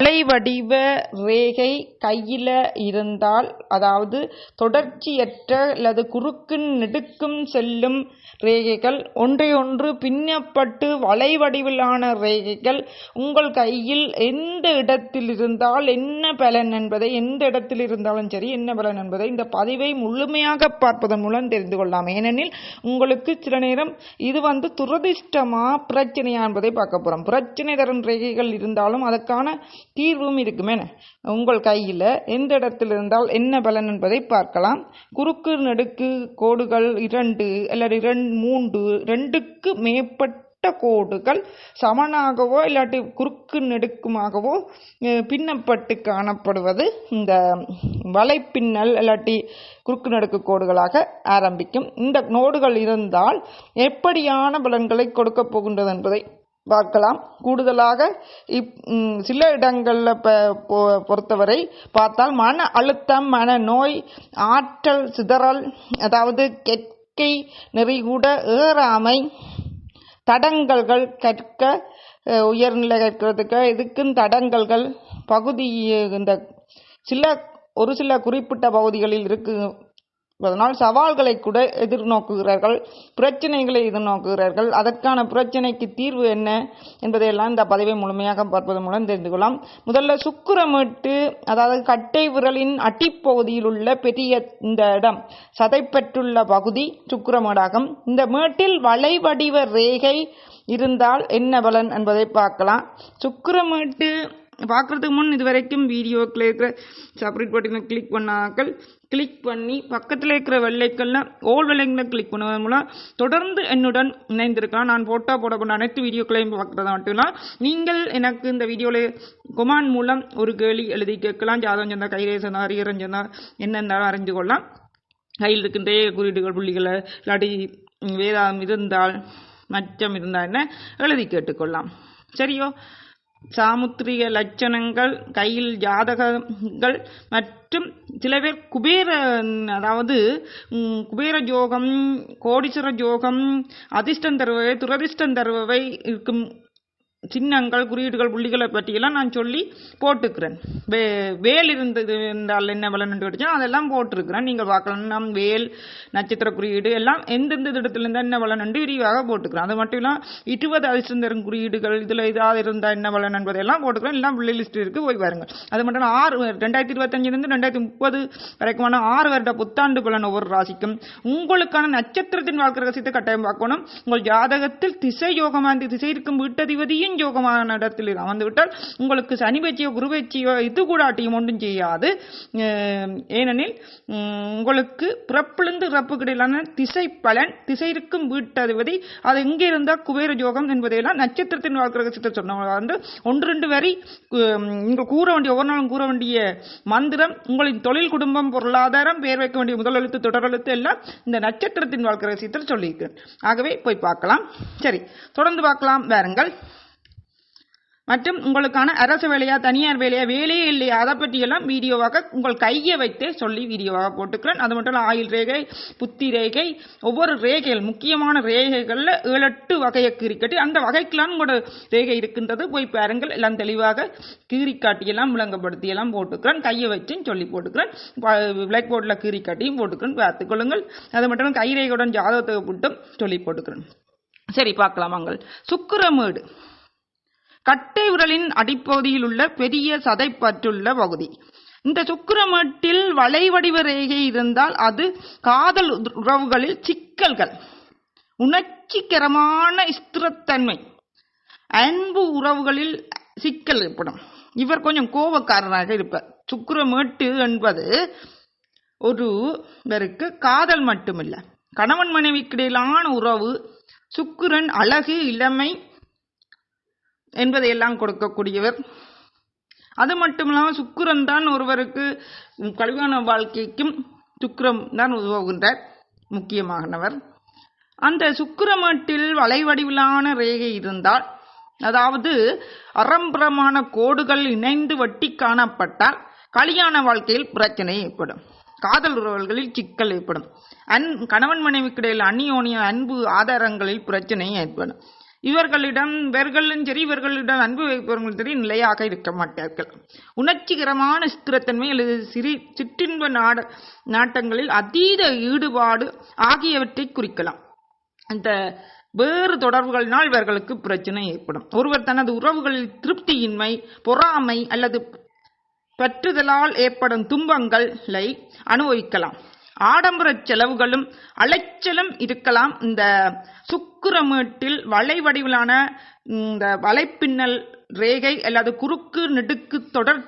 அலைவடிவ ரேகை கையில இருந்தால் அதாவது தொடர்ச்சியற்ற அல்லது குறுக்கும் நெடுக்கும் செல்லும் ரேகைகள் ஒன்றையொன்று பின்னப்பட்டு வளைவடிவிலான ரேகைகள் உங்கள் கையில் எந்த இடத்தில் இருந்தால் என்ன பலன் என்பதை எந்த இடத்தில் இருந்தாலும் சரி என்ன பலன் என்பதை இந்த பதிவை முழுமையாக பார்ப்பதன் மூலம் தெரிந்து கொள்ளலாம். ஏனெனில் உங்களுக்கு சில நேரம் இது வந்து துரதிர்ஷ்டமா பிரச்சனையா என்பதை பார்க்க போறோம். பிரச்சனை தரும் ரேகைகள் இருந்தாலும் அதற்கான தீர்வும் இருக்குமே உங்கள் கையில் எந்த இடத்தில் இருந்தால் என்ன பலன் என்பதை பார்க்கலாம். குறுக்கு நெடுக்கு கோடுகள் இரண்டு அல்லது இரண்டு மூன்று ரெண்டுக்கு மேற்பட்ட கோடுகள் சமனாகவோ இல்லாட்டி குறுக்கு நெடுக்குமாகவோ பின்னப்பட்டு காணப்படுவது இந்த வலைப்பின்னல் இல்லாட்டி குறுக்கு நடுக்கு கோடுகளாக ஆரம்பிக்கும். இந்த நோடுகள் இருந்தால் எப்படியான பலன்களை கொடுக்கப் போகின்றது என்பதை பார்க்கலாம். கூடுதலாக இப் சில இடங்களில் பொறுத்தவரை பார்த்தால் மன அழுத்தம் மன நோய் ஆற்றல் சிதறல் அதாவது கெட்கை நெறிகூட ஏறாமை தடங்கல்கள் கற்க உயர்நிலை கற்கிறதுக்கு இதுக்கும் தடங்கல்கள் பகுதி இந்த சில ஒரு சில குறிப்பிட்ட பகுதிகளில் இருக்கு அதனால் சவால்களை கூட எதிர்நோக்குகிறார்கள் பிரச்சனைகளை எதிர்நோக்குகிறார்கள். அதற்கான பிரச்சனைக்கு தீர்வு என்ன என்பதையெல்லாம் இந்த பதிவை முழுமையாக பார்ப்பதன் மூலம் தெரிந்து கொள்ளலாம். முதல்ல சுக்கிரமேட்டு அதாவது கட்டை விரலின் அட்டிப்பகுதியில் உள்ள பெரிய இந்த இடம் சதைப்பற்றுள்ள பகுதி சுக்கிரமேடாகும். இந்த மேட்டில் வளைவடிவ ரேகை இருந்தால் என்ன பலன் என்பதை பார்க்கலாம். சுக்கிரமேட்டு பார்க்குறதுக்கு முன் இது வரைக்கும் வீடியோக்கில் இருக்கிற செப்பரேட் பட்டினை கிளிக் பண்ணாக்கள். கிளிக் பண்ணி பக்கத்தில் இருக்கிற வெள்ளைக்கல்ல ஓல் வெள்ளைங்களை கிளிக் பண்ணுவதன் மூலம் தொடர்ந்து என்னுடன் இணைந்திருக்கலாம். நான் போட்டோ போடப்பட்ட அனைத்து வீடியோக்களையும் பார்க்குறதா மட்டும் இல்லை நீங்கள் எனக்கு இந்த வீடியோவில் கொமான் மூலம் ஒரு கேள்வி எழுதி கேட்கலாம். ஜாதகம் சொன்னா கைரேசனா அறிகரம் சொன்னால் என்னென்னாலும் அறிந்து கொள்ளலாம். கையில் இருக்கின்ற குறியீடுகள் புள்ளிகளை இல்லாட்டி வேதாம் இருந்தால் மச்சம் இருந்தால் என்ன? எழுதி கேட்டுக்கொள்ளலாம். சரியோ? சாமுத்திரிய லட்சணங்கள் கையில் ஜாதகங்கள் மற்றும் சில பேர் குபேர அதாவது குபேர ஜோகம் கோடீஸ்வர ஜோகம் அதிர்ஷ்டம் தருபவை துரதிர்ஷ்டம் தருபவை இருக்கும் சின்னங்கள் குறியீடுகள் புள்ளிகளை பற்றியெல்லாம் நான் சொல்லி போட்டுக்கிறேன். வே வேல் இருந்தது இருந்தால் என்ன விலன்னு என்று அதெல்லாம் போட்டிருக்கிறேன். நீங்கள் பார்க்கலாம். நம் வேல் நட்சத்திர குறியீடு எல்லாம் எந்தெந்த இடத்துல இருந்தால் என்ன விலன்னு விரிவாக போட்டுக்கிறேன். அது மட்டும் இல்லாமல் இருபது அதிர்ஷ்டம் தரும் குறியீடுகள் இதில் இதாக இருந்தால் என்ன விலன் என்பதெல்லாம் போட்டுக்கிறேன். எல்லாம் புள்ளி லிஸ்ட் இருக்குது போய் பாருங்கள். அது மட்டும் ஆறு ரெண்டாயிரத்தி இருபத்தஞ்சிலிருந்து ரெண்டாயிரத்தி முப்பது வரைக்குமான ஆறு வருட புத்தாண்டு பலன் ஒவ்வொரு ராசிக்கும். உங்களுக்கான நட்சத்திரத்தின் வாழ்க்கை ரகசியத்தை கட்டாயம் பார்க்கணும். உங்கள் ஜாதகத்தில் திசை யோகமான திசை இருக்கும் வீட்டதிபதியும் யோகமான இடத்தில் அமர்ந்துவிட்டால் உங்களுக்கு சனி பயிற்சியோ குரு பயிற்சியோ இது கூட ஆட்டியும் ஒன்றும் செய்யாது. ஏனெனில் உங்களுக்கு பிறப்பிலிருந்து இறப்புக்கு இடையிலான திசை பலன் திசை இருக்கும் வீட்டதிபதி அது எங்கே இருந்தால் குபேர யோகம் என்பதையெல்லாம் நட்சத்திரத்தின் வாழ்க்கை ரகசியத்தை சொன்னவங்க வந்து ஒன்று ரெண்டு வரி உம், நீங்கள் கூற வேண்டிய ஒவ்வொரு நாளும் கூற வேண்டிய மந்திரம் உங்களின் தொழில் குடும்பம் பொருளாதாரம் பேர் வைக்க வேண்டிய முதல் எழுத்து தொடர் எழுத்து எல்லாம் இந்த நட்சத்திரத்தின் வாழ்க்கை ரகசியத்தில் சொல்லியிருக்கேன் ஆகவே போய் பார்க்கலாம். சரி தொடர்ந்து பார்க்கலாம். வேறுங்கள் மற்றும் உங்களுக்கான அரசு வேலையா தனியார் வேலையா வேலையே இல்லையா அதை பற்றியெல்லாம் வீடியோவாக உங்கள் கையை வைத்தே சொல்லி வீடியோவாக போட்டுக்கிறேன். அது மட்டும் இல்லை ஆயில் ரேகை புத்தி ரேகை ஒவ்வொரு ரேகைகள் முக்கியமான ரேகைகளில் ஏழு எட்டு வகையை கீறிக்கட்டி அந்த வகைக்கெல்லாம் உங்களோட ரேகை இருக்கின்றது. போய் பாருங்கள் எல்லாம் தெளிவாக கீறிக்காட்டியெல்லாம் விளங்கப்படுத்தியெல்லாம் போட்டுக்கிறேன். கையை வச்சும் சொல்லி போட்டுக்கிறேன். பிளாக் போர்டில் கீறி காட்டியும் போட்டுக்கிறேன். பார்த்துக்கொள்ளுங்கள் அது மட்டும் இல்லை, கை ரேகையுடன் ஜாதகத்தை போட்டும் சொல்லி போட்டுக்கிறேன். சரி பார்க்கலாம் வாங்கள். கட்டை விரலின் அடிப்பகுதியில் உள்ள பெரிய சதைப்பற்றுள்ள பகுதி. இந்த சுக்கிரமட்டில் வளைவடிவ ரேகை இருந்தால் அது காதல் உறவுகளில் சிக்கல்கள் உணர்ச்சிகரமான ஸ்திரத்தன்மை அன்பு உறவுகளில் சிக்கல் ஏற்படும். இவர் கொஞ்சம் கோபக்காரராக இருப்பார். சுக்கிரமேட்டு என்பது ஒரு இவருக்கு காதல் மட்டுமில்லை. கணவன் மனைவிக்கு இடையிலான உறவு சுக்கிரன் அழகு இளமை என்பதையெல்லாம் கொடுக்கக்கூடியவர். அது மட்டும் இல்லாமல் சுக்கிரன் தான் ஒருவருக்கு கல்யாண வாழ்க்கைக்கும் சுக்கிரம் தான் உதவுகின்றார் முக்கியமானவர். அந்த சுக்கிரமேட்டில் வளைவடிவிலான ரேகை இருந்தால் அதாவது அறம்புறமான கோடுகள் இணைந்து வட்டி காணப்பட்டால் கல்யாண வாழ்க்கையில் பிரச்சனை ஏற்படும். காதல் உறவுகளில் சிக்கல் ஏற்படும். அன் கணவன் மனைவிக்கிடையில் அந்நியோனிய அன்பு ஆதாரங்களில் பிரச்சனை ஏற்படும். இவர்களிடம் இவர்களும் சரி இவர்களிடம் அன்பு வைப்பவர்களும் சரி நிலையாக இருக்க மாட்டார்கள். உணர்ச்சிகரமான ஸ்திரத்தன்மை அல்லது சிறி சிற்றின்ப நாட நாட்டங்களில் அதீத ஈடுபாடு ஆகியவற்றை குறிக்கலாம். அந்த வேறு தொடர்புகளினால் இவர்களுக்கு பிரச்சனை ஏற்படும். ஒருவர் தனது உறவுகளில் திருப்தியின்மை பொறாமை அல்லது பற்றுதலால் ஏற்படும் துன்பங்களை அனுபவிக்கலாம். ஆடம்பர செலவுகளும் அலைச்சலும் இருக்கலாம். இந்த சுக்கிரமேட்டில் வளை வடிவிலான இந்த வலைப்பின்னல் ரேகை அல்லது குறுக்கு நெடுக்கு தொடர்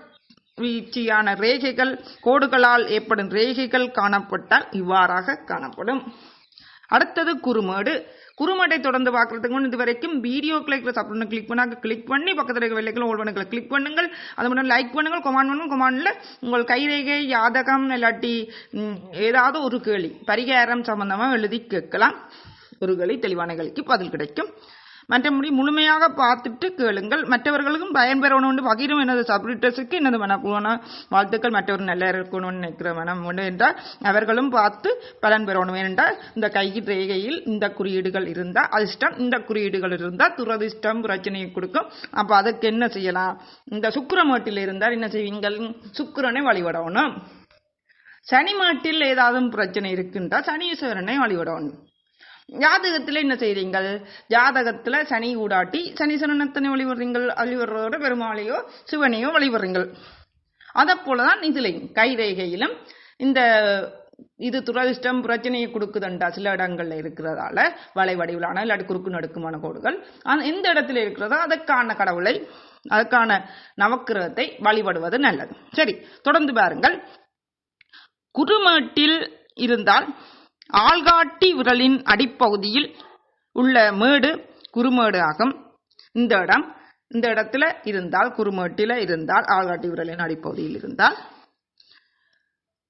வீழ்ச்சியான ரேகைகள் கோடுகளால் ஏற்படும் ரேகைகள் காணப்பட்டால் இவ்வாறாக காணப்படும். அடுத்தது குறுமேடு. குறுமேடை தொடர்ந்து பார்க்கறதுக்கு முன் இது வரைக்கும் வீடியோ கிளிக் சப்ளை கிளிக் பண்ணாங்க கிளிக் பண்ணி பக்கத்தில் இருக்க வெள்ளைக்கில் ஓல் கிளிக் பண்ணுங்கள். அது மட்டும் லைக் பண்ணுங்கள் கொமாண்ட் பண்ணுங்கள். கொமாண்டில் உங்கள் கைரேகை யாதகம் இல்லாட்டி ஏதாவது ஒரு கேள்வி பரிகாரம் சம்பந்தமாக எழுதி கேட்கலாம். ஒரு கேள்வி தெளிவான கேள்விக்கு பதில் கிடைக்கும். மற்றபடி முழுமையாக பார்த்துட்டு கேளுங்கள். மற்றவர்களுக்கும் பயன்பெறணும்னு பகிரும். எனது சப்ரிட்டர்ஸுக்கு எனது மனப்பூர்வமான வாழ்த்துக்கள். மற்றவர் நல்லா இருக்கணும்னு நினைக்கிற மனம் உண்டு என்றால் அவர்களும் பார்த்து பலன் பெறணும். என்றால் இந்த கை ரேகையில் இந்த குறியீடுகள் இருந்தால் அதிர்ஷ்டம் இந்த குறியீடுகள் இருந்தால் துரதிர்ஷ்டம் பிரச்சனையை கொடுக்கும். அப்போ அதுக்கு என்ன செய்யலாம்? இந்த சுக்கிரமேட்டில் இருந்தால் என்ன செய்வீங்கள்? சுக்கரனை வழிபடணும். சனி மாட்டில் ஏதாவது பிரச்சனை இருக்குன்றா சனீஸ்வரனை வழிபடணும். ஜாதகத்தில் என்ன செய்றீங்கள்? ஜாதகத்தில் சனி ஊடாட்டி சனீஸ்வரன் வழிபடுறீங்கள் வழிபடுறதோட பெருமாளையோ சிவனையோ வழிபடுறீங்கள். அதை போலதான் இதுலையும் கைரேகையிலும் இந்த இது துரதிஷ்டம் பிரச்சனையை கொடுக்குதுண்டா சில இடங்கள்ல இருக்கிறதால வளை வடிவிலான இல்லாட்டி குறுக்கு நடுக்குமான கோடுகள் எந்த இடத்துல இருக்கிறதோ அதற்கான கடவுளை அதற்கான நவக்கிரகத்தை வழிபடுவது நல்லது. சரி தொடர்ந்து பாருங்கள். குறுமேட்டில் இருந்தால் ஆள்காட்டி விரலின் அடிப்பகுதியில் உள்ள மேடு குறுமேடு ஆகும். இந்த இடம் இந்த இடத்துல இருந்தால் குறுமேட்டில இருந்தால் ஆள்காட்டி விரலின் அடிப்பகுதியில் இருந்தால்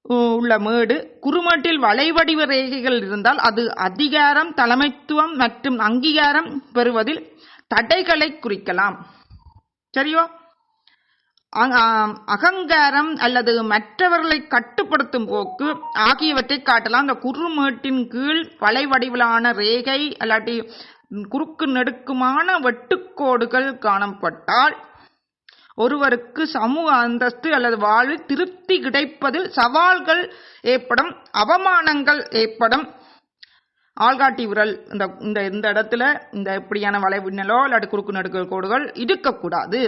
உள்ள மேடு குறுமேட்டில் வளைவடிவ ரேகைகள் இருந்தால் அது அதிகாரம் தலைமைத்துவம் மற்றும் அங்கீகாரம் பெறுவதில் தடைகளை குறிக்கலாம். சரியோ? அகங்காரம் அல்லது மற்றவர்களை கட்டுப்படுத்தும் போக்கு ஆகியவற்றை காட்டலாம். அந்த குறுமேட்டின் கீழ் வலை வடிவிலான ரேகை அல்லாட்டி குறுக்கு நெடுக்குமான வெட்டுக்கோடுகள் காணப்பட்டால் ஒருவருக்கு சமூக அந்தஸ்து அல்லது வாழ்வில் திருப்தி கிடைப்பதில் சவால்கள் ஏற்படும் அவமானங்கள் ஏற்படும். ஆள்காட்டி விரல் இந்த இந்த இந்த இடத்துல இந்த இப்படியான வளைவினலோ இல்லாட்டி குறுக்கு நடுக்கு கோடுகள் இருக்கக்கூடாது.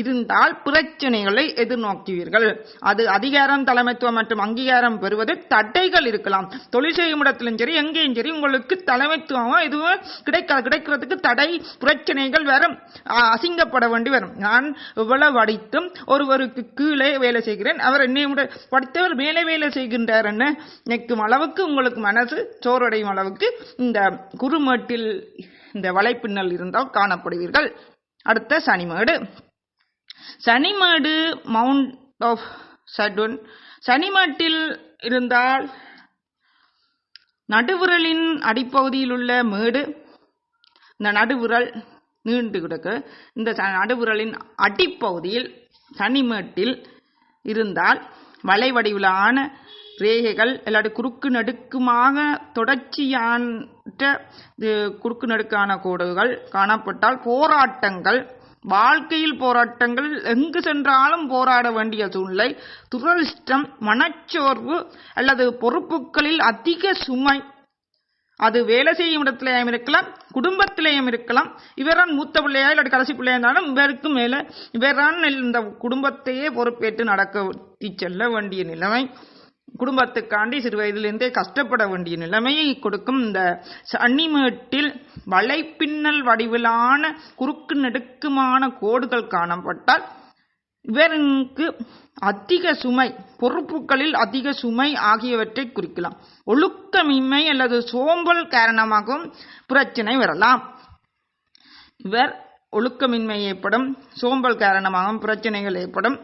இருந்தால் பிரச்சனைகளை எதிர்நோக்குவீர்கள். அது அதிகாரம் தலைமைத்துவம் மற்றும் அங்கீகாரம் பெறுவது தடைகள் இருக்கலாம். தொழில் செய்யும் இடத்திலும் சரி எங்கேயும் சரி உங்களுக்கு தலைமைத்துவமோ எதுவும் கிடைக்க கிடைக்கிறதுக்கு தடை பிரச்சனைகள் வரும் அசிங்கப்பட வேண்டி வரும். நான் இவ்வளவு படித்தும் ஒருவருக்கு கீழே வேலை செய்கிறேன். அவர் என்னை படித்தவர் மேலே வேலை செய்கின்றார் என்ன? நினைக்கும் அளவுக்கு உங்களுக்கு மனசு சோர்வடையும் அளவுக்கு இந்த குறுமேட்டில் இந்த வலைப்பின்னல் இருந்தால் காணப்படுவீர்கள். அடுத்த சனிமேடு. சனிமேடு மவுண்ட் ஆஃப் சடுன் சனிமேட்டில் இருந்தால் நடுவிரலின் அடிப்பகுதியில் உள்ள மேடு இந்த நடுவிரல் நீண்டு கிடக்கு. இந்த ச- நடுவிரலின் அடிப்பகுதியில் சனிமேட்டில் இருந்தால் வளைவடிவிலான ரேகைகள் இல்லாட்டி குறுக்கு நடுக்குமாக தொடர்ச்சியான இது குறுக்கு நடுக்கான கோடுகள் காணப்பட்டால் போராட்டங்கள் வாழ்க்கையில் போராட்டங்கள் எங்கு சென்றாலும் போராட வேண்டிய சூழ்நிலை துரதிர்ஷ்டம் மனச்சோர்வு அல்லது பொறுப்புகளில் அதிக சுமை. அது வேலை செய்யும் இடத்திலேயும் இருக்கலாம் குடும்பத்திலேயும் இருக்கலாம். இவரான் மூத்த பிள்ளையா இல்லாட்டி கடைசி பிள்ளையா இருந்தாலும் இவருக்கு மேலே இவரான் இந்த குடும்பத்தையே பொறுப்பேற்று நடக்க செல்ல வேண்டிய நிலைமை. குடும்பத்துக்காண்டி சிறு வயதிலிருந்தே கஷ்டப்பட வேண்டிய நிலைமையை கொடுக்கும் இந்த சனிமேட்டில் வலைப்பின்னல் வடிவிலான குறுக்கு நெடுக்குமான கோடுகள் காணப்பட்டால் இவருக்கு அதிக சுமை பொறுப்புகளில் அதிக சுமை ஆகியவற்றை குறிக்கலாம். ஒழுக்கமின்மை அல்லது சோம்பல் காரணமாகவும் பிரச்சனை வரலாம். இவர் ஒழுக்கமின்மை ஏற்படும் சோம்பல் காரணமாகவும் பிரச்சனைகள் ஏற்படும்.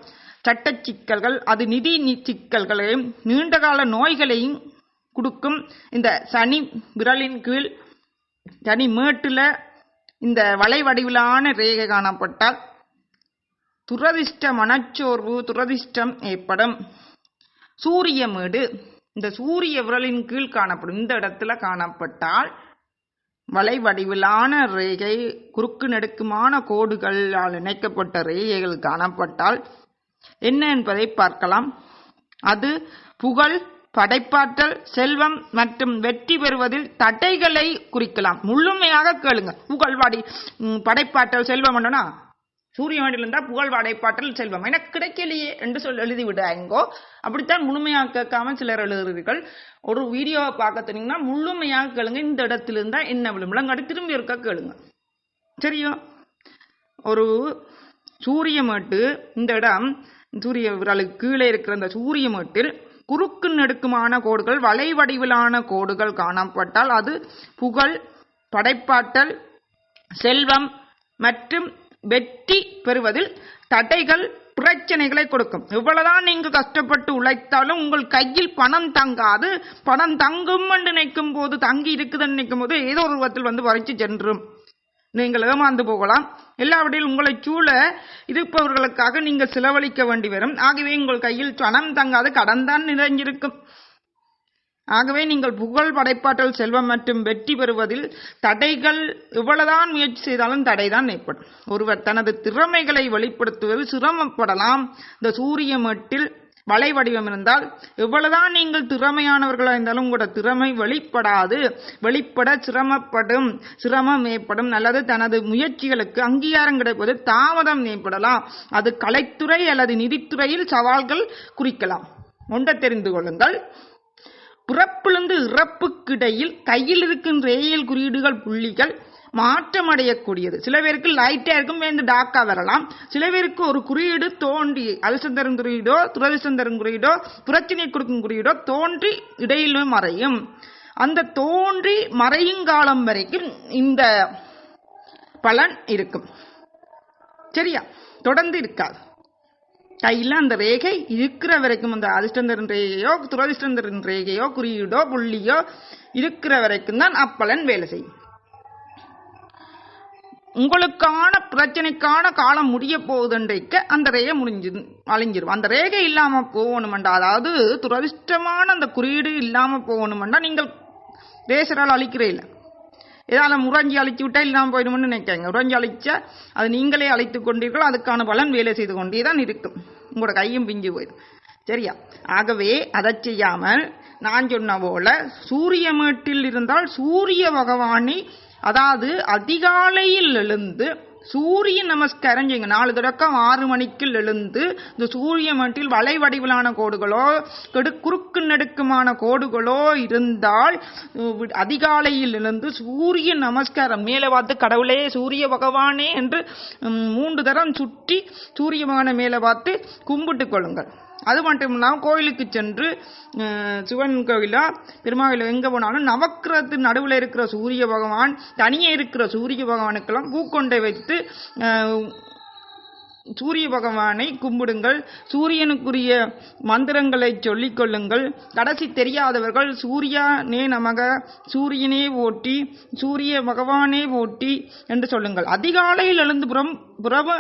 சட்ட சிக்கல்கள் அது நிதி சிக்கல்களையும் நீண்டகால நோய்களையும் கொடுக்கும். இந்த சனி விரலின் கீழ் சனி மேட்டில் இந்த வளைவடிவிலான ரேகை காணப்பட்டால் துரதிர்ஷ்ட மனச்சோர்வு துரதிர்ஷ்டம் ஏற்படும். சூரியமேடு இந்த சூரிய விரலின் கீழ் காணப்படும். இந்த இடத்துல காணப்பட்டால் வளைவடிவிலான ரேகை குறுக்கு நெடுக்குமான கோடுகளால் இணைக்கப்பட்ட ரேகைகள் காணப்பட்டால் என்ன என்பதை பார்க்கலாம். அது புகழ் படைப்பாற்றல் செல்வம் மற்றும் வெற்றி பெறுவதில் தடைகளை குறிக்கலாம். முழுமையாக கேளுங்க. புகழ்வாடி படைப்பாற்றல் செல்வம் என்னன்னா சூரிய மண்டியில் இருந்தால் புகழ் படைப்பாற்றல் செல்வம். எனக்கு கிடைக்கலையே என்று சொல் எழுதி விடாங்கோ அப்படித்தான் முழுமையாக கேட்காம சிலர் எழுதுகிறீர்கள். ஒரு வீடியோவை பார்க்க தெரியுங்கன்னா முழுமையாக கேளுங்க. இந்த இடத்துல இருந்தா என்ன விழும்? திரும்பி இருக்க கேளுங்க. சரியா? ஒரு சூரிய மட்டு இந்த இடம் சூரிய விரலுக்கு கீழே இருக்கிற அந்த சூரிய மேட்டில் குறுக்கு நெடுக்குமான கோடுகள் வளைவடிவிலான கோடுகள் காணப்பட்டால் அது புகழ் படைப்பாற்றல் செல்வம் மற்றும் வெற்றி பெறுவதில் தடைகள் பிரச்சனைகளை கொடுக்கும். இவ்வளவுதான் நீங்க கஷ்டப்பட்டு உழைத்தாலும் உங்கள் கையில் பணம் தங்காது. பணம் தங்கும் என்று நினைக்கும் போது தங்கி இருக்குதுன்னு நினைக்கும் போது ஏதோ ஒரு விதத்தில் வந்து வரைச்சு சென்றும். நீங்கள் ஏமாந்து போகலாம். எல்லாவற்றிலும் உங்களை சூழ இருப்பவர்களுக்காக நீங்கள் செலவழிக்க வேண்டி வரும் ஆகவே உங்கள் கையில் பணம் தங்காது கடன் தான் நிறைஞ்சிருக்கும் ஆகவே நீங்கள் புகழ் படைப்பாற்றல் செல்வம் மற்றும் வெற்றி பெறுவதில் தடைகள் எவ்வளவுதான் முயற்சி செய்தாலும் தடைதான் ஏற்படும். ஒருவர் தனது திறமைகளை வெளிப்படுத்துவதில் சிரமப்படலாம். இந்த சூரிய மட்டில் வலை வடிவம் இருந்தால் எவ்வளவுதான் நீங்கள் திறமையானவர்களாக இருந்தாலும் உங்களோட திறமை வெளிப்படாது வெளிப்பட சிரமப்படும் சிரமம் ஏற்படும் அல்லது தனது முயற்சிகளுக்கு அங்கீகாரம் கிடைப்பது தாமதம் ஏற்படலாம். அது கலைத்துறை அல்லது நிதித்துறையில் சவால்கள் குறிக்கலாம். ஒன்றை தெரிந்து கொள்ளுங்கள். பிறப்பிலிருந்து இறப்புக்கிடையில் கையில் இருக்கும் ரேயல் குறியீடுகள் புள்ளிகள் மாற்றம் அடையக்கூடியது சில பேருக்கு லைட்டா இருக்கும் இந்த டாக்கா வரலாம். சில பேருக்கு ஒரு குறியீடு தோன்றி அதிர்ஷ்டம் தரும் குறியீடோ துரதிர்ஷ்டம் தரும் குறியீடோ பிரச்சனை கொடுக்கும் குறியீடோ தோன்றி இடையிலும் மறையும். அந்த தோன்றி மறையும் காலம் வரைக்கும் இந்த பலன் இருக்கும். சரியா? தொடர்ந்து இருக்காது. கையில் அந்த ரேகை இருக்கிற வரைக்கும் அந்த அதிர்ஷ்டந்தரன் ரேகையோ துரதிர்ஷ்டந்தரன் ரேகையோ குறியீடோ புள்ளியோ இருக்கிற வரைக்கும் தான் அப்பலன் வேலை செய்யும். உங்களுக்கான பிரச்சனைக்கான காலம் முடிய போகுதுன்றைக்கு அந்த ரேகை முடிஞ்சு அழிஞ்சிரும். அந்த ரேகை இல்லாமல் போகணுமெண்டா அதாவது துரதிர்ஷ்டமான அந்த குறியீடு இல்லாமல் போகணுமெண்டா நீங்கள் ரேசரால் அழிக்கிறீல்ல ஏதாவது முறைஞ்சி அழிச்சு விட்டால் இல்லாமல் போயிடும்னு நினைக்காங்க உறைஞ்சி அழிச்சா அது நீங்களே அழைத்துக் கொண்டீர்கள் அதுக்கான பலன் வேலை செய்து கொண்டே தான் இருக்கும். உங்களோட கையும் பிஞ்சு போயிடும். சரியா? ஆகவே அதை செய்யாமல் நான் சொன்ன போல சூரிய மேட்டில் இருந்தால் சூரிய பகவானை அதாவது அதிகாலையில் எழுந்து சூரிய நமஸ்காரம் செய்யுங்க. நாலு தொடக்கம் ஆறு மணிக்கு எழுந்து இந்த சூரிய மட்டில் வளை வடிவிலான கோடுகளோ கெடு குறுக்கு நெடுக்குமான கோடுகளோ இருந்தால் அதிகாலையில் எழுந்து சூரிய நமஸ்காரம் மேலே பார்த்து கடவுளே சூரிய பகவானே என்று மூன்று தரம் சுற்றி சூரிய பகவானை மேலே பார்த்து கும்பிட்டு கொள்ளுங்கள். அது மட்டும் இல்லாமல் கோயிலுக்கு சென்று சிவன் கோயிலா பெருமாவில் எங்கே போனாலும் நவக்கிரத்து நடுவில் இருக்கிற சூரிய பகவான் தனியே இருக்கிற சூரிய பகவானுக்கெல்லாம் பூக்கொண்டை வைத்து சூரிய பகவானை கும்பிடுங்கள். சூரியனுக்குரிய மந்திரங்களை சொல்லிக்கொள்ளுங்கள் கடைசி தெரியாதவர்கள் சூர்யா நே நமக சூரியனே ஓட்டி சூரிய பகவானே ஓட்டி என்று சொல்லுங்கள். அதிகாலையில் எழுந்து புறம் புறவ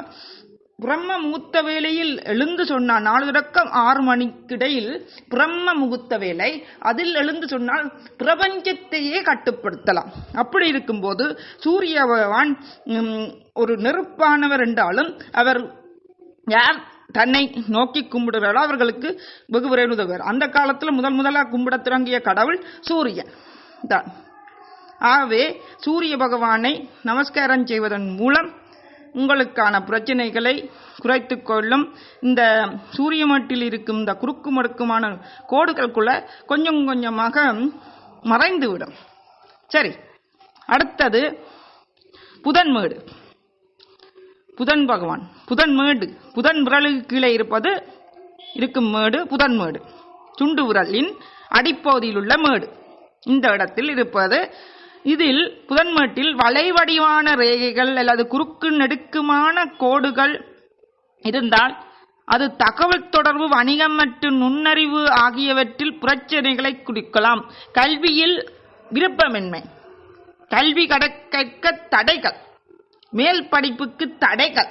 பிரம்ம முகூர்த்த வேளையில் எழுந்து சொன்னால் நாலு தொடக்கம் ஆறு மணிக்கிடையில் பிரம்ம முகூர்த்த வேலை அதில் எழுந்து சொன்னால் பிரபஞ்சத்தையே கட்டுப்படுத்தலாம். அப்படி இருக்கும்போது சூரிய பகவான் ஒரு நெருப்பானவர் என்றாலும் அவர் யார்? தன்னை நோக்கி கும்பிடுகிறாரோ அவர்களுக்கு வெகு விரைவில் உதவுவார். அந்த காலத்தில் முதல் முதலாக கும்பிட தொடங்கிய கடவுள் சூரியன் தான். ஆகவே சூரிய பகவானை நமஸ்காரம் செய்வதன் மூலம் உங்களுக்கான பிரச்சனைகளை குறைத்து கொள்ளும். இந்த சூரிய மட்டில் இருக்கும் இந்த குறுக்கு மடுக்குமான கோடுகளுக்குள்ள கொஞ்சம் கொஞ்சமாக மறைந்துவிடும் சரி அடுத்தது புதன்மேடு புதன் பகவான் புதன் மேடு. புதன் விரலுக்கு கீழே இருப்பது இருக்கும் மேடு புதன் மேடு. சுண்டு விரலின் அடிப்பகுதியில் உள்ள மேடு. இந்த இடத்தில் இருப்பது இதில் புதன்மட்டில் வளைவடிவான ரேகைகள் அல்லது குறுக்கு நெடுக்குமான கோடுகள் இருந்தால் அது தகவல் தொடர்பு வணிகம் மற்றும் நுண்ணறிவு ஆகியவற்றில் பிரச்சனைகளை குறிக்கலாம். கல்வியில் விருப்பமின்மை. கல்வி கட- கற்க தடைகள். மேல் படிப்புக்கு தடைகள்.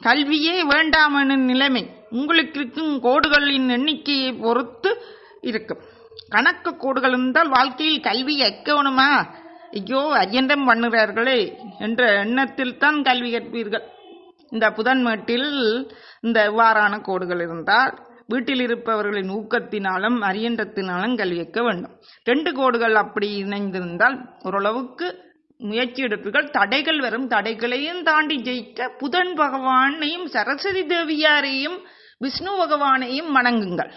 கல்வியே வேண்டாம் எனும் நிலைமை. உங்களுக்கு இருக்கும் கோடுகளின் எண்ணிக்கையை பொறுத்து இருக்கும். கணக்கு கோடுகள் இருந்தால் வாழ்க்கையில் கல்வி எக்கணுமா? ஐயோ அரியண்டம் பண்ணுகிறார்களே என்ற எண்ணத்தில் தான் கல்வி கற்பீர்கள். இந்த புதன்மேட்டில் இந்த இவ்வாறான கோடுகள் இருந்தால் வீட்டில் இருப்பவர்களின் ஊக்கத்தினாலும் அரியன்றத்தினாலும் கல்வி வேண்டும். ரெண்டு கோடுகள் அப்படி இணைந்திருந்தால் ஓரளவுக்கு முயற்சி எடுப்பீர்கள். தடைகள் வரும். தடைகளையும் தாண்டி ஜெயிக்க புதன் பகவானையும் சரஸ்வதி தேவியாரையும் விஷ்ணு பகவானையும் வணங்குங்கள்.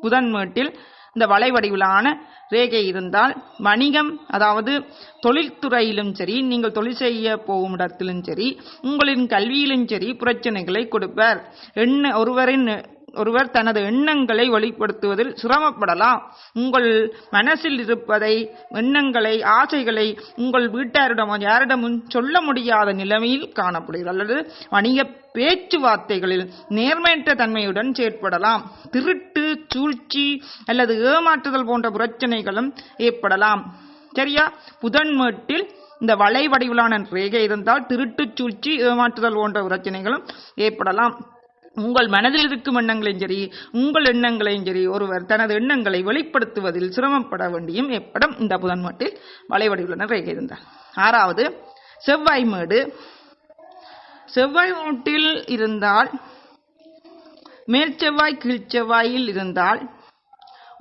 புதன்மேட்டில் இந்த வளைவடிவிலான ரேகை இருந்தால் வணிகம் அதாவது தொழில்துறையிலும் சரி நீங்கள் தொழில் செய்ய போகும் இடத்திலும் சரி உங்களின் கல்வியிலும் சரி பிரச்சனைகளை கொடுப்பார். எண்ண ஒருவரின் ஒருவர் தனது எண்ணங்களை வெளிப்படுத்துவதில் சிரமப்படலாம். உங்கள் மனசில் இருப்பதை எண்ணங்களை ஆசைகளை உங்கள் வீட்டாரிடமோ யாரிடமும் சொல்ல முடியாத நிலைமையில் காணப்படுகிறது. அல்லது வணிக பேச்சுவார்த்தைகளில் நேர்மையற்ற தன்மையுடன் செயற்படலாம். திருட்டு சூழ்ச்சி அல்லது ஏமாற்றுதல் போன்ற பிரச்சனைகளும் ஏற்படலாம். சரியா? புதன்மேட்டில் இந்த வலை வடிவிலான ரேகை இருந்தால் திருட்டு சூழ்ச்சி ஏமாற்றுதல் போன்ற பிரச்சனைகளும் ஏற்படலாம். உங்கள் மனதில் இருக்கும் எண்ணங்களையும் சரி உங்கள் எண்ணங்களையும் சரி ஒருவர் தனது எண்ணங்களை வெளிப்படுத்துவதில் சிரமப்பட வேண்டியும் எப்படம் இந்த புதன் மட்டில் வளைவடிவுள்ளனர் இருந்தார். ஆறாவது செவ்வாய் மேடு. செவ்வாய் மூட்டில் இருந்தால் மேல் செவ்வாய் கீழ் செவ்வாயில் இருந்தால்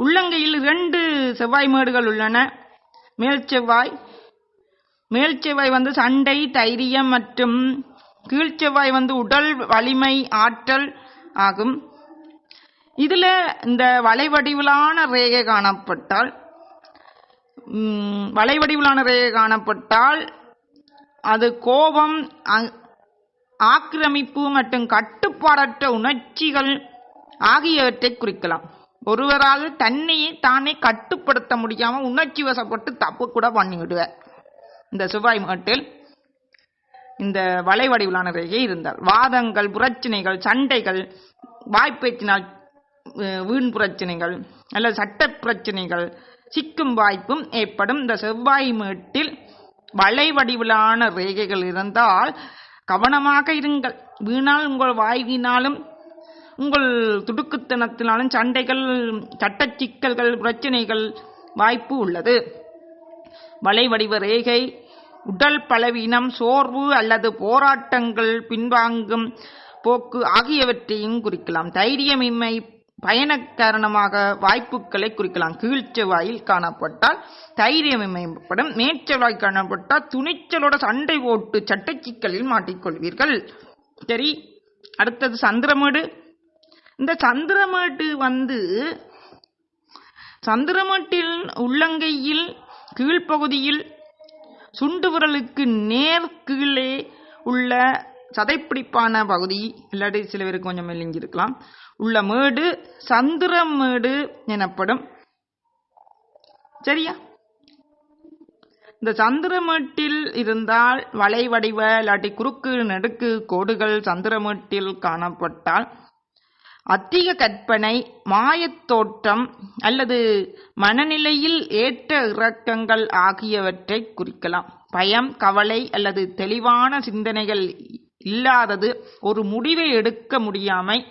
உள்ளங்கையில் இரண்டு செவ்வாய் மேடுகள் உள்ளன. மேல் செவ்வாய் மேல் செவ்வாய் வந்து சண்டை தைரியம் மற்றும் கீழ் செவ்வாய் வந்து உடல் வலிமை ஆற்றல் ஆகும். இதுல இந்த வளைவடிவிலான ரேகை காணப்பட்டால் ம், வளைவடிவிலான ரேகை காணப்பட்டால் அது கோபம் ஆக்கிரமிப்பு மற்றும் கட்டுப்பாடற்ற உணர்ச்சிகள் ஆகியவற்றை குறிக்கலாம். ஒருவரால் தன்னையே தானே கட்டுப்படுத்த முடியாம உணர்ச்சி வசப்பட்டு தப்பு கூட பண்ணிவிடுவார். இந்த செவ்வாய் மாட்டில் இந்த வளைவடிவிலான ரேகை இருந்தால் வாதங்கள் பிரச்சனைகள் சண்டைகள் வாய்ப்பேச்சினால் வீண் பிரச்சனைகள் அல்லது சட்ட பிரச்சனைகள் சிக்கும் வாய்ப்பும் ஏற்படும். இந்த செவ்வாய் மேட்டில் வளைவடிவிலான ரேகைகள் இருந்தால் கவனமாக இருங்கள். வீணால் உங்கள் வாய்வினாலும் உங்கள் துடுக்குத்தனத்தினாலும் சண்டைகள் சட்ட சிக்கல்கள் பிரச்சனைகள் வாய்ப்பு உள்ளது. வளைவடிவ ரேகை உடல் பலவீனம் சோர்வு அல்லது போராட்டங்கள் பின்வாங்கும் போக்கு ஆகியவற்றையும் குறிக்கலாம். தைரியமின்மை பயண காரணமாக வாய்ப்புகளை குறிக்கலாம். கீழ்ச்செவ்வாயில் காணப்பட்டால் தைரியமின்மைப்படும். மேற்செவ்வாய் காணப்பட்டால் துணிச்சலோட சண்டை ஓட்டு சட்டை சிக்கலில் மாட்டிக்கொள்வீர்கள். சரி அடுத்தது சந்திரமேடு. இந்த சந்திரமேடு வந்து சந்திரமேட்டில் உள்ளங்கையில் கீழ்ப்பகுதியில் சுண்டு விரலுக்கு நேர் கீழே உள்ள சதைப்பிடிப்பான பகுதி இல்லாட்டி சில பேருக்கு கொஞ்சம் மெலிஞ்சிருக்கலாம். உள்ள மேடு சந்திரமேடு எனப்படும். சரியா? இந்த சந்திரமேட்டில் இருந்தால் வளைவடிவ இல்லாட்டி குறுக்கு நெடுக்கு கோடுகள் சந்திரமேட்டில் காணப்பட்டால் அதிக கற்பனை மாயத்தோற்றம் அல்லது மனநிலையில் ஏற்ற இறக்கங்கள் ஆகியவற்றை குறிக்கலாம். பயம் கவலை அல்லது தெளிவான சிந்தனைகள் இல்லாதது ஒரு முடிவை எடுக்க முடியாமை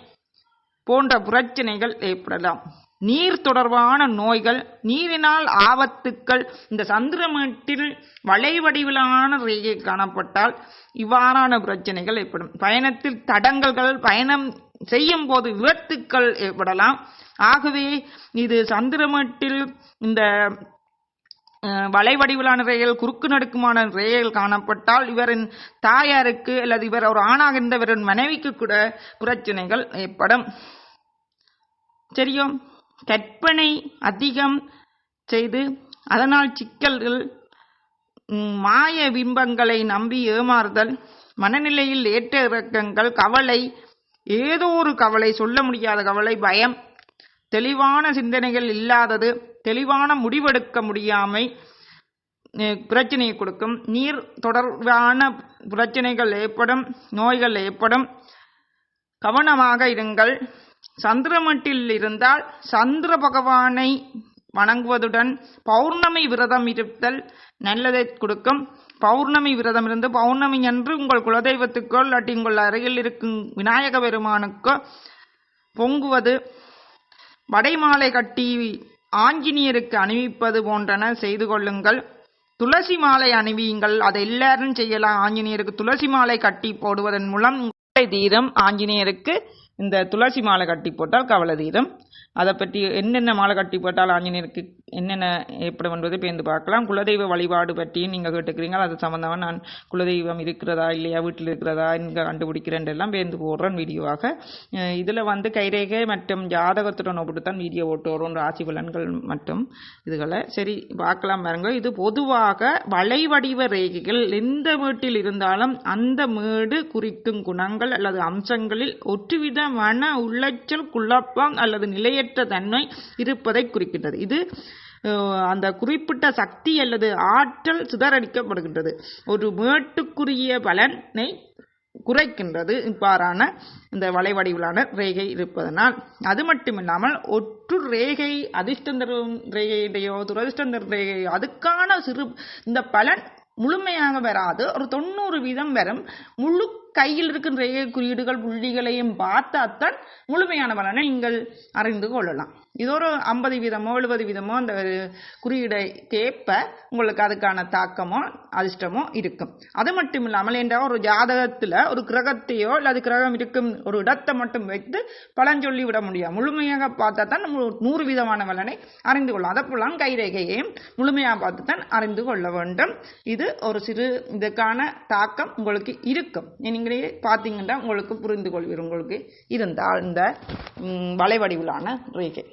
போன்ற பிரச்சனைகள் ஏற்படலாம். நீர் தொடர்பான நோய்கள் நீரினால் ஆபத்துக்கள் இந்த சந்திரமீட்டில் வளைவடிவிலான ரேகை காணப்பட்டால் இவ்வாறான பிரச்சனைகள் ஏற்படும். பயணத்தில் தடங்கல்கள் பயணம் செய்யும் போது விபத்துக்கள் ஏற்படலாம். ஆகவே இது சந்திரமட்டில் இந்த அஹ், வளைவடிவிலான ரேகைகள் குறுக்கு நடுக்குமான ரயில் காணப்பட்டால் இவரின் தாயாருக்கு அல்லது இவர் ஒரு ஆணாக இருந்தவரின் மனைவிக்கு கூட பிரச்சனைகள் ஏற்படும். சரியோ கற்பனை அதிகம் செய்து அதனால் சிக்கல்கள் மாய பிம்பங்களை நம்பி ஏமாறுதல் மனநிலையில் ஏற்ற இறக்கங்கள் கவலை ஏதோ ஒரு கவலை சொல்ல முடியாத கவலை பயம். தெளிவான சிந்தனைகள் இல்லாதது தெளிவான முடிவெடுக்க முடியாமை பிரச்சனையை கொடுக்கும். நீர் தொடர்பான பிரச்சனைகள் ஏற்படும் நோய்கள் ஏற்படும். கவனமாக இருங்கள். சந்திரமட்டில் இருந்தால் சந்திர பகவானை வணங்குவதுடன் பௌர்ணமி விரதம் இருத்தல் நல்லதை கொடுக்கும். பௌர்ணமி விரதம் இருந்து பௌர்ணமி அன்று உங்கள் குலதெய்வத்துக்கோ இல்லாட்டி உங்கள் அருகில் இருக்கும் விநாயக பெருமானுக்கோ பொங்குவது வடைமாலை கட்டி ஆஞ்சநேயருக்கு அணிவிப்பது போன்றன செய்து கொள்ளுங்கள். துளசி மாலை அணிவியுங்கள். அதை எல்லாரும் செய்யலாம். ஆஞ்சநேயருக்கு துளசி மாலை கட்டி போடுவதன் மூலம் தீரம் ஆஞ்சநேயருக்கு இந்த துளசி மாலை கட்டி போட்டால் கவலை தீரம் அதை பற்றி என்னென்ன மாலை கட்டி போட்டால் ஆஞ்சநேயருக்கு என்னென்ன ஏற்படும் என்பதை பேர்ந்து பார்க்கலாம். குலதெய்வ வழிபாடு பற்றியும் நீங்கள் கேட்டுக்கிறீங்க. அது சம்மந்தமாக நான் குலதெய்வம் இருக்கிறதா இல்லையா வீட்டில் இருக்கிறதா இங்கே கண்டுபிடிக்கிறேன் எல்லாம் பேர்ந்து போடுறேன் வீடியோவாக. இதில் வந்து கைரேகை மற்றும் ஜாதகத்துடன் ஒப்பிட்டு தான் வீடியோ ஓட்டு வரும் ராசி பலன்கள் மற்றும் இதுகளை. சரி பார்க்கலாம் பாருங்க. இது பொதுவாக வளைவடிவ ரேகைகள் எந்த வீட்டில் இருந்தாலும் அந்த மேடு குறிக்கும் குணங்கள் அல்லது அம்சங்களில் ஒற்றுவித மன உளைச்சல் குழப்பம் அல்லது நிலையற்ற தன்மை இருப்பதை குறிக்கின்றது. இது அந்த குறிப்பிட்ட சக்தி அல்லது ஆற்றல் சிதறடிக்கப்படுகின்றது. ஒரு மேட்டுக்குரிய பலனை குறைக்கின்றது. இவ்வாறான இந்த வளைவடிவிலான ரேகை இருப்பதனால். அது மட்டுமில்லாமல் ஒற்று ரேகை அதிர்ஷ்டம் தரும் ரேகையுடையோ துரதிர்ஷ்டம் தரும் ரேகையோ அதுக்கான சிறு இந்த பலன் முழுமையாக வராது. ஒரு தொண்ணூறு வீதம் வரும். முழு கையில் இருக்கின்ற ரேகை குறியீடுகள் புள்ளிகளையும் பார்த்தாத்தான் முழுமையான பலனை நீங்கள் அறிந்து கொள்ளலாம். இது ஒரு ஐம்பது வீதமோ எழுபது வீதமோ அந்த குறியீடை கேட்ப உங்களுக்கு அதுக்கான தாக்கமோ அதிர்ஷ்டமோ இருக்கும். அது மட்டும் இல்லாமல் என்ற ஒரு ஜாதகத்தில் ஒரு கிரகத்தையோ அல்லது கிரகம் இருக்கும் ஒரு இடத்தை மட்டும் வைத்து பலன் சொல்லி விட முடியாது முழுமையாக பார்த்தா தான் நம்ம நூறு விதமான பலனை அறிந்து கொள்ளலாம். அதை போலாம் கைரேகையையும் முழுமையாக பார்த்து தான் அறிந்து கொள்ள வேண்டும். இது ஒரு சிறு இதுக்கான தாக்கம் உங்களுக்கு இருக்கும். நீங்களே பார்த்தீங்கன்னா உங்களுக்கு புரிந்து கொள்வீர் உங்களுக்கு இருந்தால் இந்த ம், வளைவடிவிலான ரேகை.